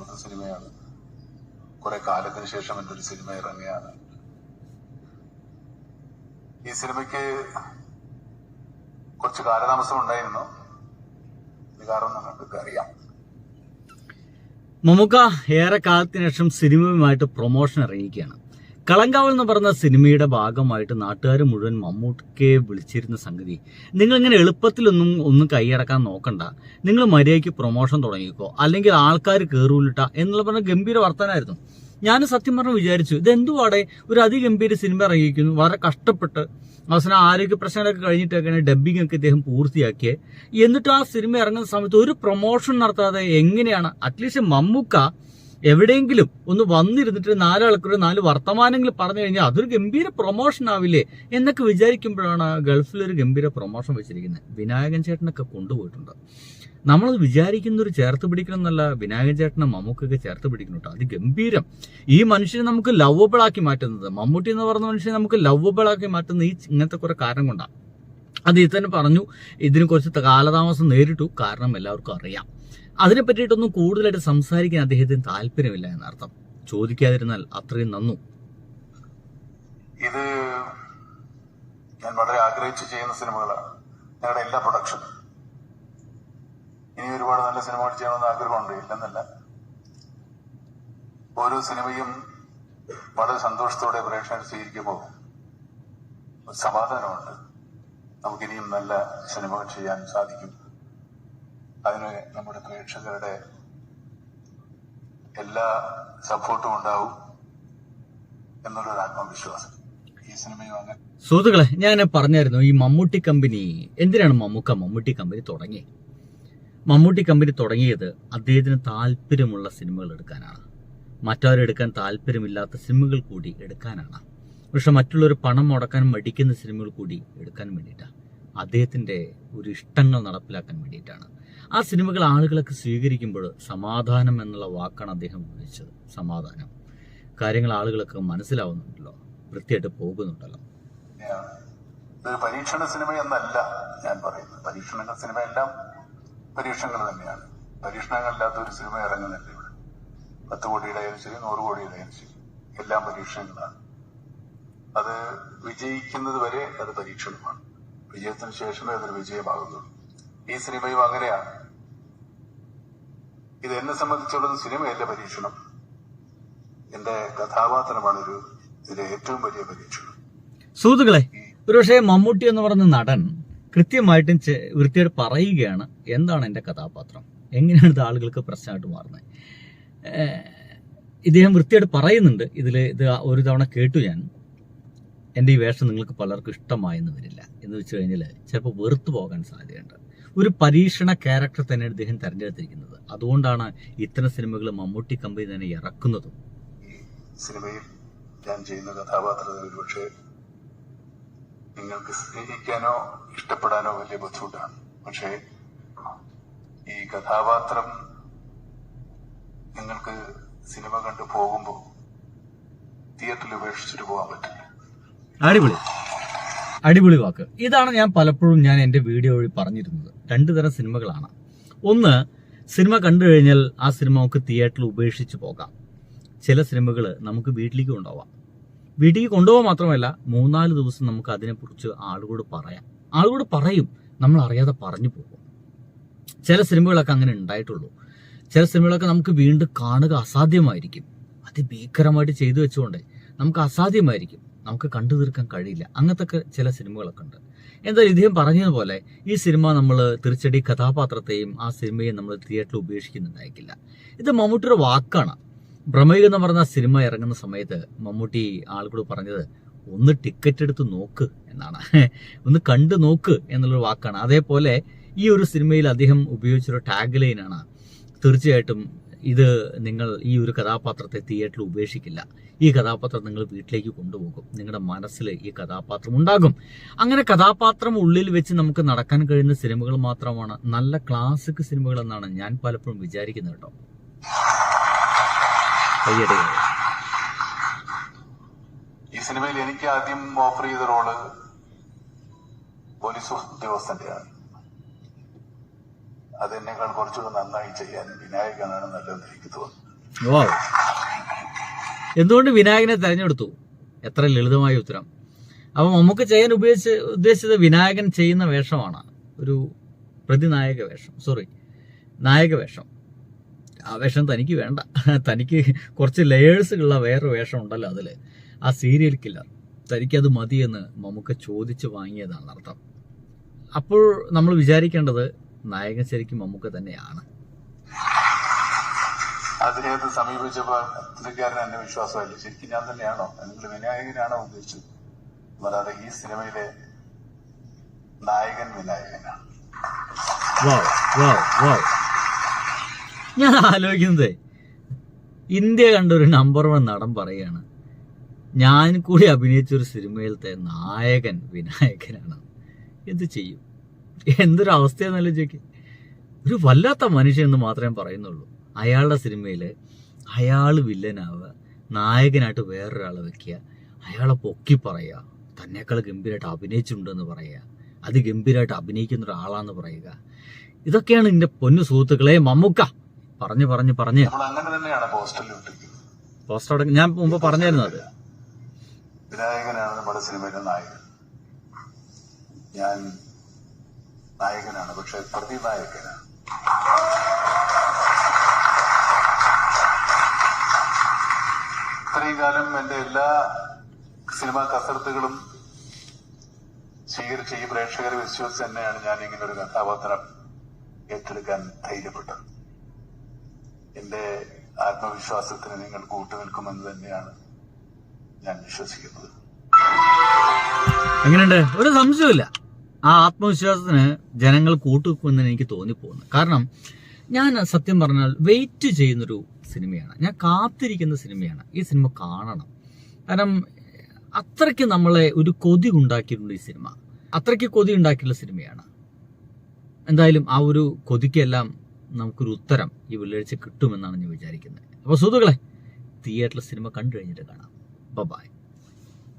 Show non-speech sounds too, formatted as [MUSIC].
മൂന്നാമത്തെ സിനിമയാണ്. കുറെ കാലത്തിന് ശേഷം എന്റെ ഒരു സിനിമ ഇറങ്ങിയാണ്. ഈ സിനിമയ്ക്ക് കുറച്ച് കാലതാമസം ഉണ്ടായിരുന്നു. കാരണം നിങ്ങൾക്ക് അറിയാം. മമ്മൂക്ക ഏറെ കാലത്തിന് ശേഷം സിനിമയുമായിട്ട് പ്രൊമോഷൻ ഇറങ്ങിയിരിക്കുകയാണ്. കളങ്കാവൽ എന്ന് പറഞ്ഞ സിനിമയുടെ ഭാഗമായിട്ട് നാട്ടുകാർ മുഴുവൻ മമ്മൂക്കയെ വിളിച്ചിരുന്ന സംഗതി. നിങ്ങൾ ഇങ്ങനെ എളുപ്പത്തിലൊന്നും ഒന്നും കൈയടക്കാൻ നോക്കണ്ട. നിങ്ങൾ മര്യാദയ്ക്ക് പ്രൊമോഷൻ തുടങ്ങിക്കോ. അല്ലെങ്കിൽ ആൾക്കാർ കയറൂലിട്ട എന്നുള്ള പറഞ്ഞ ഗംഭീര വർത്തനായിരുന്നു ഞാൻ സത്യം പറഞ്ഞ് വിചാരിച്ചു ഇത് എന്തുവാടെ ഒരു അതിഗംഭീര സിനിമ ഇറങ്ങിയിരിക്കുന്നു. വളരെ കഷ്ടപ്പെട്ട് അവസാനം ആരോഗ്യ പ്രശ്നങ്ങളൊക്കെ കഴിഞ്ഞിട്ടൊക്കെയാണ് ഡബ്ബിംഗ് ഒക്കെ ഇദ്ദേഹം പൂർത്തിയാക്കിയത് എന്നിട്ട് ആ സിനിമ ഇറങ്ങുന്ന സമയത്ത് ഒരു പ്രൊമോഷൻ നടത്താതെ എങ്ങനെയാണ്? അറ്റ്ലീസ്റ്റ് മമ്മൂക്ക എവിടെയെങ്കിലും ഒന്ന് വന്നിരുന്നിട്ട് നാലാൾക്കൊരു നാല് വർത്തമാനങ്ങൾ പറഞ്ഞു കഴിഞ്ഞാൽ അതൊരു ഗംഭീര പ്രൊമോഷൻ ആവില്ലേ എന്നൊക്കെ വിചാരിക്കുമ്പോഴാണ് ഗൾഫിൽ ഒരു ഗംഭീര പ്രൊമോഷൻ വെച്ചിരിക്കുന്നത്. വിനായകൻ ചേട്ടനൊക്കെ കൊണ്ടുപോയിട്ടുണ്ട്. നമ്മളത് വിചാരിക്കുന്നൊരു ചേർത്ത് പിടിക്കണം എന്നല്ല വിനായകൻ ചേട്ടനെ മമ്മൂക്കൊക്കെ ചേർത്ത് പിടിക്കണം കേട്ടോ. അത് ഗംഭീരം. ഈ മനുഷ്യനെ നമുക്ക് ലവബിൾ ആക്കി മാറ്റുന്നത് മമ്മൂട്ടി എന്ന് പറഞ്ഞ മനുഷ്യനെ നമുക്ക് ലവബിൾ ആക്കി മാറ്റുന്ന ഈ ഇങ്ങനത്തെ കുറെ കാരണം കൊണ്ടാണ്. ഇത് തന്നെ പറഞ്ഞു ഇതിന് കുറച്ച് കാലതാമസം നേരിട്ടു. കാരണം എല്ലാവർക്കും അറിയാം. അതിനെ പറ്റിയിട്ടൊന്നും കൂടുതലായിട്ട് സംസാരിക്കാൻ അദ്ദേഹത്തിന് താല്പര്യമില്ല എന്നർത്ഥം. ചോദിക്കാതിരുന്നാൽ അത്രയും നന്നു. ഇത് ഞാൻ വളരെ ആഗ്രഹിച്ച് ചെയ്യുന്ന സിനിമകളാണ്. ഞങ്ങളുടെ എല്ലാ പ്രൊഡക്ഷനും ഇനി ഒരുപാട് നല്ല സിനിമകൾ ചെയ്യണമെന്ന് ആഗ്രഹമുണ്ട്. ഇല്ലെന്നല്ല. ഓരോ സിനിമയും വളരെ സന്തോഷത്തോടെ പ്രേക്ഷകർ സ്വീകരിക്കുമ്പോൾ സമാധാനമുണ്ട്. നമുക്കിനിയും നല്ല സിനിമകൾ ചെയ്യാൻ സാധിക്കും. അതിന് നമ്മുടെ പ്രേക്ഷകരുടെ എല്ലാ സപ്പോർട്ടും ഉണ്ടാവും എന്നുള്ളൊരു ആത്മവിശ്വാസം ഈ സിനിമയും അങ്ങനെ സുഹൃത്തുക്കളെ ഞാൻ പറഞ്ഞായിരുന്നു ഈ മമ്മൂട്ടി കമ്പനി എന്തിനാണ് മമ്മൂക്ക മമ്മൂട്ടി കമ്പനി തുടങ്ങി മമ്മൂട്ടി കമ്പനി തുടങ്ങിയത് അദ്ദേഹത്തിന് താല്പര്യമുള്ള സിനിമകൾ എടുക്കാനാണ്. മറ്റവരെടുക്കാൻ താല്പര്യമില്ലാത്ത സിനിമകൾ കൂടി എടുക്കാനാണ്. പക്ഷെ മറ്റുള്ളവർ പണം മുടക്കാൻ മടിക്കുന്ന സിനിമകൾ കൂടി എടുക്കാൻ വേണ്ടിയിട്ടാണ് അദ്ദേഹത്തിന്റെ ഒരു ഇഷ്ടങ്ങൾ നടപ്പിലാക്കാൻ വേണ്ടിയിട്ടാണ്. ആ സിനിമകൾ ആളുകളൊക്കെ സ്വീകരിക്കുമ്പോൾ സമാധാനം എന്നുള്ള വാക്കാണ് അദ്ദേഹം ഉപയോഗിച്ചത്. സമാധാനം. കാര്യങ്ങൾ ആളുകളൊക്കെ മനസ്സിലാവുന്നുണ്ടല്ലോ. വൃത്തിയായിട്ട് പോകുന്നുണ്ടല്ലോ. പരീക്ഷണ സിനിമ എന്നല്ല ഞാൻ പറയുന്നത്. പരീക്ഷണ സിനിമ എല്ലാം പരീക്ഷണങ്ങൾ തന്നെയാണ്. പരീക്ഷണങ്ങളില്ലാത്ത ഒരു സിനിമ ഇറങ്ങുന്നില്ല ഇവിടെ. പത്ത് കോടിയുടെ ആയാലും ശരി നൂറ് കോടിയുടെ ആയാലും ശരി. എല്ലാം പരീക്ഷണങ്ങളാണ്. അത് വിജയിക്കുന്നത് വരെ അത് പരീക്ഷണമാണ്. വിജയത്തിന് ശേഷമേ അതൊരു വിജയമാകുന്നുള്ളൂ. ഈ സിനിമയും അങ്ങനെയാണ്. ഇത് എന്നെ സംബന്ധിച്ചുള്ളത് സിനിമയല്ല പരീക്ഷണം. എന്റെ കഥാപാത്രമാണ് ഒരു ഇതിലെ ഏറ്റവും വലിയ പരീക്ഷണം. സുഹൃത്തുക്കളെ ഒരുപക്ഷെ മമ്മൂട്ടി എന്ന് പറഞ്ഞ നടൻ കൃത്യമായിട്ടും വൃത്തിയായിട്ട് പറയുകയാണ് എന്താണ് എന്റെ കഥാപാത്രം? എങ്ങനെയാണ് ഇത് ആളുകൾക്ക് പ്രശ്നമായിട്ട് മാറുന്നത്? ഇദ്ദേഹം വൃത്തിയായിട്ട് പറയുന്നുണ്ട്. ഇതിൽ ഇത് ഒരു തവണ കേട്ടു ഞാൻ. എന്റെ ഈ വേഷം നിങ്ങൾക്ക് പലർക്കും ഇഷ്ടമായെന്ന് വരില്ല. എന്ന് വെച്ച് കഴിഞ്ഞാൽ ചിലപ്പോൾ വെറുത്തു പോകാൻ സാധ്യതയുണ്ട്. ഒരു പരീക്ഷണ ക്യാരക്ടർ തന്നെ അദ്ദേഹം തിരഞ്ഞെടുത്തിരിക്കുന്നത്. അതുകൊണ്ടാണ് ഇത്തരം സിനിമകൾ മമ്മൂട്ടി കമ്പനി തന്നെ ഇറക്കുന്നതും. സിനിമയിൽ ഞാൻ ചെയ്യുന്ന കഥാപാത്രത്തെ ഒരുപക്ഷെ നിങ്ങൾക്ക് സ്നേഹിക്കാനോ ഇഷ്ടപ്പെടാനോ വലിയ ബുദ്ധിമുട്ടാണ്. പക്ഷേ ഈ കഥാപാത്രം നിങ്ങൾക്ക് സിനിമ കണ്ടു പോകുമ്പോൾ തിയേറ്ററിൽ ഉപേക്ഷിച്ചിട്ട് പോകാൻ പറ്റില്ല. അടിപൊളി. അടിപൊളി വാക്ക്. ഇതാണ് ഞാൻ പലപ്പോഴും ഞാൻ എന്റെ വീഡിയോ വഴി പറഞ്ഞിരുന്നത്. രണ്ടു തരം സിനിമകളാണ്. ഒന്ന് സിനിമ കണ്ടു കഴിഞ്ഞാൽ ആ സിനിമ നമുക്ക് തിയേറ്ററിൽ ഉപേക്ഷിച്ച് പോകാം. ചില സിനിമകൾ നമുക്ക് വീട്ടിലേക്ക് കൊണ്ടുപോവാം. വീട്ടിലേക്ക് കൊണ്ടുപോകാൻ മാത്രമല്ല മൂന്നാൽ ദിവസം നമുക്ക് അതിനെക്കുറിച്ച് ആളുകളോട് പറയാം. ആളുകളോട് പറയും നമ്മൾ അറിയാതെ പറഞ്ഞു പോകും. ചില സിനിമകളൊക്കെ അങ്ങനെ ഉണ്ടായിട്ടുള്ളൂ. ചില സിനിമകളൊക്കെ നമുക്ക് വീണ്ടും കാണുക അസാധ്യമായിരിക്കും. അതിഭീകരമായിട്ട് ചെയ്തു വെച്ചുകൊണ്ട് നമുക്ക് അസാധ്യമായിരിക്കും. നമുക്ക് കണ്ടു തീർക്കാൻ കഴിയില്ല. അങ്ങനത്തെ ചില സിനിമകളൊക്കെ ഉണ്ട്. എന്തായാലും ഇദ്ദേഹം പറഞ്ഞതുപോലെ ഈ സിനിമ നമ്മൾ തിരിച്ചടി കഥാപാത്രത്തെയും ആ സിനിമയും നമ്മൾ തിയേറ്ററിൽ ഉപേക്ഷിക്കുന്നുണ്ടായിരിക്കില്ല ഇത് മമ്മൂട്ടിയുടെ വാക്കാണ്. ഭ്രമയുഗം എന്ന് പറഞ്ഞ സിനിമ ഇറങ്ങുന്ന സമയത്ത് മമ്മൂട്ടി ആളുകളോട് പറഞ്ഞത് ഒന്ന് ടിക്കറ്റ് എടുത്ത് നോക്ക് എന്നാണ്. [LAUGHS] ഒന്ന് കണ്ടു നോക്ക് എന്നുള്ളൊരു വാക്കാണ്. അതേപോലെ ഈ ഒരു സിനിമയിൽ അദ്ദേഹം ഉപയോഗിച്ചൊരു ടാഗ് ലൈനാണ് തീർച്ചയായിട്ടും ഇത് നിങ്ങൾ ഈ ഒരു കഥാപാത്രത്തെ തിയേറ്ററിൽ ഉപേക്ഷിക്കില്ല. ഈ കഥാപാത്രം നിങ്ങൾ വീട്ടിലേക്ക് കൊണ്ടുപോകും. നിങ്ങളുടെ മനസ്സിൽ ഈ കഥാപാത്രം ഉണ്ടാകും. അങ്ങനെ കഥാപാത്രം ഉള്ളിൽ വെച്ച് നമുക്ക് നടക്കാൻ കഴിയുന്ന സിനിമകൾ മാത്രമാണ്. നല്ല ക്ലാസിക് സിനിമകൾ എന്നാണ് ഞാൻ പലപ്പോഴും വിചാരിക്കുന്നത് കേട്ടോ. ഈ സിനിമയിൽ എനിക്ക് ആദ്യം ഓഫർ ചെയ്ത റോൾ പോലീസ് ഉദ്യോഗസ്ഥന്റെയാണ്. അത് എന്നെക്കാൾ കുറച്ചുകൂടെ നന്നായി ചെയ്യാൻ വിനായകനാണ് നല്ലതെന്ന് എനിക്ക് തോന്നുന്നു. എന്തുകൊണ്ട് വിനായകനെ തെരഞ്ഞെടുത്തു? എത്ര ലളിതമായ ഉത്തരം. അപ്പൊ നമുക്ക് ചെയ്യാൻ ഉപയോഗിച്ച് ഉദ്ദേശിച്ചത് വിനായകൻ ചെയ്യുന്ന വേഷമാണ്. ഒരു പ്രതിനായക വേഷം. സോറി നായക വേഷം. ആ വേഷം തനിക്ക് വേണ്ട. തനിക്ക് കുറച്ച് ലെയേഴ്സുകളുള്ള വേറെ വേഷം ഉണ്ടല്ലോ അതിൽ ആ സീരിയൽ കില്ലർ തനിക്കത് മതിയെന്ന് നമുക്ക് ചോദിച്ചു വാങ്ങിയതാണ് അർത്ഥം. അപ്പോൾ നമ്മൾ വിചാരിക്കേണ്ടത് നായകൻ ശരിക്കും മമ്മൂക്ക തന്നെയാണ്. അദ്ദേഹത്തെ സമീപിച്ചപ്പോൾ പുള്ളിക്കാരൻ എന്നെ വിശ്വാസമല്ല ശരിക്കും ഞാൻ തന്നെയാണോ? നിങ്ങൾ വിനായകനാണോ ഉദ്ദേശിച്ചത്? അല്ലാതെ ഈ സിനിമയിലെ നായകൻ വിനായകനാണ്. ഞാൻ ആലോചിക്കുന്നത് ഇന്ത്യ കണ്ട ഒരു നമ്പർ വൺ നടൻ പറയാണ് ഞാൻ കൂടി അഭിനയിച്ച ഒരു സിനിമയിലത്തെ നായകൻ വിനായകനാണ്. എന്ത് ചെയ്യും? എന്തൊരു അവസ്ഥയെന്നല്ല ചേക്ക് ഒരു വല്ലാത്ത മനുഷ്യൻ എന്ന് മാത്രമേ പറയുന്നുള്ളൂ. അയാളുടെ സിനിമയിൽ അയാൾ വില്ലനാവുക നായകനായിട്ട് വേറൊരാളെ വെക്കുക അയാളെ പൊക്കി പറയുക തന്നെക്കാൾ ഗംഭീരമായിട്ട് അഭിനയിച്ചിട്ടുണ്ടെന്ന് പറയുക അത് ഗംഭീരമായിട്ട് അഭിനയിക്കുന്ന ഒരാളാന്ന് പറയുക. ഇതൊക്കെയാണ് എന്റെ പൊന്നു സുഹൃത്തുക്കളെ മമ്മുക്ക. പറഞ്ഞു പറഞ്ഞു പറഞ്ഞു. പോസ്റ്റർ അടക്കം ഞാൻ മുമ്പ് പറഞ്ഞായിരുന്നു അത് വിനായകനാണ് നമ്മുടെ സിനിമയിലെ നായകൻ. ഞാൻ നായകനാണ് പക്ഷെ പ്രതിനായകനാണ് ഇത്രയും കാലം എന്റെ എല്ലാ സിനിമാ കസരത്തുകളും സ്വീകരിച്ച ഈ പ്രേക്ഷകരെ വിശ്വസിച്ച് തന്നെയാണ് ഞാൻ ഇങ്ങനെ ഒരു കഥാപാത്രം ഏറ്റെടുക്കാൻ ധൈര്യപ്പെട്ടത്. എന്റെ ആത്മവിശ്വാസത്തിന് നിങ്ങൾ കൂട്ടുനിൽക്കുമെന്ന് തന്നെയാണ് ഞാൻ വിശ്വസിക്കുന്നത്. എങ്ങനെയുണ്ട്? ഒരു സംശയമില്ല ആ ആത്മവിശ്വാസത്തിന് ജനങ്ങൾ കൂട്ടുവെക്കുമെന്ന് എനിക്ക് തോന്നിപ്പോകുന്നു. കാരണം ഞാൻ സത്യം പറഞ്ഞാൽ വെയിറ്റ് ചെയ്യുന്നൊരു സിനിമയാണ്. ഞാൻ കാത്തിരിക്കുന്ന സിനിമയാണ്. ഈ സിനിമ കാണണം. കാരണം അത്രയ്ക്ക് നമ്മളെ ഒരു കൊതി ഉണ്ടാക്കിയിട്ടുണ്ട് ഈ സിനിമ. അത്രയ്ക്ക് കൊതി ഉണ്ടാക്കിയിട്ടുള്ള സിനിമയാണ്. എന്തായാലും ആ ഒരു കൊതിക്കെല്ലാം നമുക്കൊരു ഉത്തരം ഈ വെള്ളിയാഴ്ച കിട്ടുമെന്നാണ് ഞാൻ വിചാരിക്കുന്നത്. അപ്പോൾ സുഹൃത്തുക്കളെ തിയേറ്ററിൽ സിനിമ കണ്ടു കഴിഞ്ഞിട്ട് കാണാം. ബൈ